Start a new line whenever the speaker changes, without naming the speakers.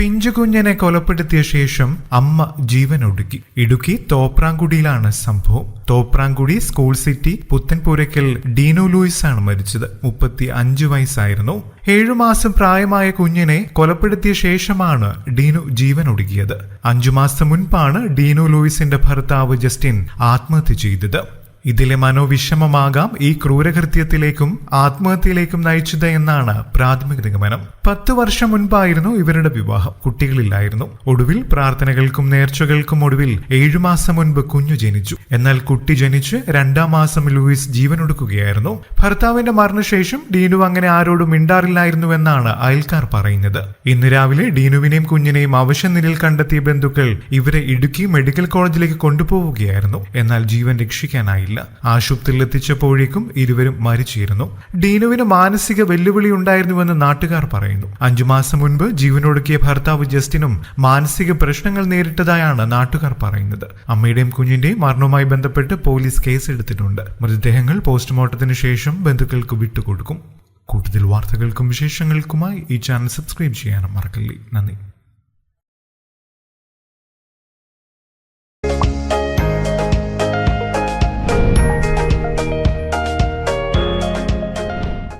പിഞ്ചുകുഞ്ഞിനെ കൊലപ്പെടുത്തിയ ശേഷം അമ്മ ജീവനൊടുക്കി ഇടുക്കി തോപ്രാങ്കുടിയിലാണ് സംഭവം. Thoprankudy school city പുത്തൻപൂരയ്ക്കൽ Dino Luis ആണ് മരിച്ചത്. മുപ്പത്തി അഞ്ച് വയസ്സായിരുന്നു. ഏഴു മാസം പ്രായമായ കുഞ്ഞിനെ കൊലപ്പെടുത്തിയ ശേഷമാണ് ഡീനു ജീവനൊടുക്കിയത് അഞ്ചു മാസം മുൻപാണ് ഡീനു ലൂയിസിന്റെ ഭർത്താവ് ജസ്റ്റിൻ ആത്മഹത്യ ചെയ്തത്. ഇതിലെ മനോവിഷമമാകാം ഈ ക്രൂരകൃത്യത്തിലേക്കും ആത്മഹത്യയിലേക്കും നയിച്ചത് എന്നാണ് പ്രാഥമിക നിഗമനം. പത്ത് വർഷം മുൻപായിരുന്നു ഇവരുടെ വിവാഹം. കുട്ടികളില്ലായിരുന്നു. ഒടുവിൽ പ്രാർത്ഥനകൾക്കും നേർച്ചകൾക്കും ഒടുവിൽ ഏഴു മാസം മുൻപ് കുഞ്ഞു ജനിച്ചു. എന്നാൽ കുട്ടി ജനിച്ച് രണ്ടാം മാസം ലൂയിസ് ജീവനൊടുക്കുകയായിരുന്നു. ഭർത്താവിന്റെ മരണശേഷം ഡീനു അങ്ങനെ ആരോടും മിണ്ടാറില്ലായിരുന്നുവെന്നാണ് അയൽക്കാർ പറയുന്നത്. ഇന്ന് രാവിലെ ഡീനുവിനെയും കുഞ്ഞിനെയും അവശനിലയിൽ കണ്ടെത്തിയ ബന്ധുക്കൾ ഇവരെ ഇടുക്കി മെഡിക്കൽ കോളേജിലേക്ക് കൊണ്ടുപോവുകയായിരുന്നു. എന്നാൽ ജീവൻ രക്ഷിക്കാനായില്ല. ആശുപത്രിയിൽ എത്തിച്ചപ്പോഴേക്കും ഇരുവരും മരിച്ചിരുന്നു. ഡീനുവിന് മാനസിക വെല്ലുവിളി ഉണ്ടായിരുന്നുവെന്ന് നാട്ടുകാർ പറയുന്നു. അഞ്ചു മാസം മുൻപ് ജീവനൊടുക്കിയ ഭർത്താവ് ജസ്റ്റിനും മാനസിക പ്രശ്നങ്ങൾ നേരിട്ടതായാണ് നാട്ടുകാർ പറയുന്നത്. അമ്മയുടെയും കുഞ്ഞിന്റെയും മരണവുമായി ബന്ധപ്പെട്ട് പോലീസ് കേസെടുത്തിട്ടുണ്ട്. മൃതദേഹങ്ങൾ പോസ്റ്റ്മോർട്ടത്തിന് ശേഷം ബന്ധുക്കൾക്ക് വിട്ടുകൊടുക്കും. കൂടുതൽ വാർത്തകൾക്കും വിശേഷങ്ങൾക്കുമായി ഈ ചാനൽ സബ്സ്ക്രൈബ് ചെയ്യാനും മറക്കല്ലേ. നന്ദി.